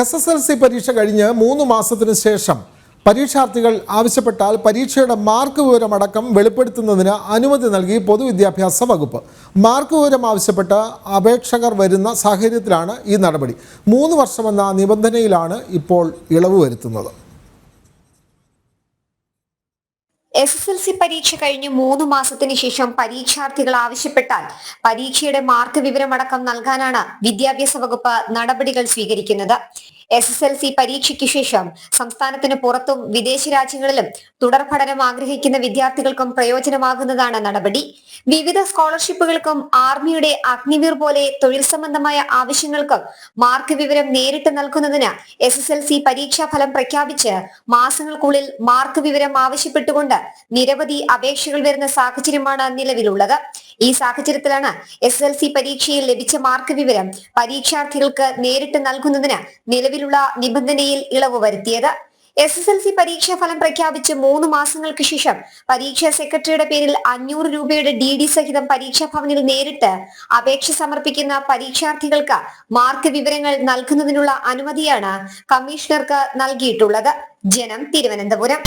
S S L C പരീക്ഷ കഴിഞ്ഞ് മൂന്ന് മാസത്തിന് ശേഷം പരീക്ഷാർത്ഥികൾ ആവശ്യപ്പെട്ടാൽ പരീക്ഷയുടെ മാർക്ക് വിവരമടക്കം വെളിപ്പെടുത്തുന്നതിന് അനുമതി നൽകി പൊതുവിദ്യാഭ്യാസ വകുപ്പ്. മാർക്ക് വിവരം ആവശ്യപ്പെട്ട് അപേക്ഷകർ വരുന്ന സാഹചര്യത്തിലാണ് ഈ നടപടി. മൂന്ന് വർഷമെന്ന നിബന്ധനയിലാണ് ഇപ്പോൾ ഇളവ് വരുത്തുന്നത്. എസ് എസ് എൽ സി പരീക്ഷ കഴിഞ്ഞ് മൂന്ന് മാസത്തിന് ശേഷം പരീക്ഷാർത്ഥികൾ ആവശ്യപ്പെട്ടാൽ പരീക്ഷയുടെ മാർക്ക് വിവരമടക്കം നൽകാനാണ് വിദ്യാഭ്യാസ വകുപ്പ് നടപടികൾ സ്വീകരിക്കുന്നത്. എസ് എസ് എൽ സി പരീക്ഷയ്ക്ക് ശേഷം സംസ്ഥാനത്തിന് പുറത്തും വിദേശ രാജ്യങ്ങളിലും തുടർ പഠനം ആഗ്രഹിക്കുന്ന വിദ്യാർത്ഥികൾക്കും പ്രയോജനമാകുന്നതാണ് നടപടി. വിവിധ സ്കോളർഷിപ്പുകൾക്കും ആർമിയുടെ അഗ്നിവീർ പോലെ തൊഴിൽ സംബന്ധമായ ആവശ്യങ്ങൾക്കും മാർക്ക് വിവരം നേരിട്ട് നൽകുന്നതിന് എസ് എസ് എൽ സി പരീക്ഷാ ഫലം പ്രഖ്യാപിച്ച് മാസങ്ങൾക്കുള്ളിൽ മാർക്ക് വിവരം ആവശ്യപ്പെട്ടുകൊണ്ട് നിരവധി അപേക്ഷകൾ വരുന്ന സാഹചര്യമാണ് നിലവിലുള്ളത്. ഈ സാഹചര്യത്തിലാണ് എസ് എൽ സി പരീക്ഷയിൽ ലഭിച്ച മാർക്ക് വിവരം പരീക്ഷാർത്ഥികൾക്ക് നേരിട്ട് നൽകുന്നതിന് നിലവിലുള്ള നിബന്ധനയിൽ ഇളവ് വരുത്തിയത്. എസ് എസ് എൽ സി പരീക്ഷാ ഫലം പ്രഖ്യാപിച്ച് മൂന്ന് മാസങ്ങൾക്ക് ശേഷം പരീക്ഷാ സെക്രട്ടറിയുടെ പേരിൽ അഞ്ഞൂറ് രൂപയുടെ ഡി ഡി സഹിതം പരീക്ഷാ ഭവനിൽ നേരിട്ട് അപേക്ഷ സമർപ്പിക്കുന്ന പരീക്ഷാർത്ഥികൾക്ക് മാർക്ക് വിവരങ്ങൾ നൽകുന്നതിനുള്ള അനുമതിയാണ് കമ്മീഷണർക്ക് നൽകിയിട്ടുള്ളത്. ജനം തിരുവനന്തപുരം.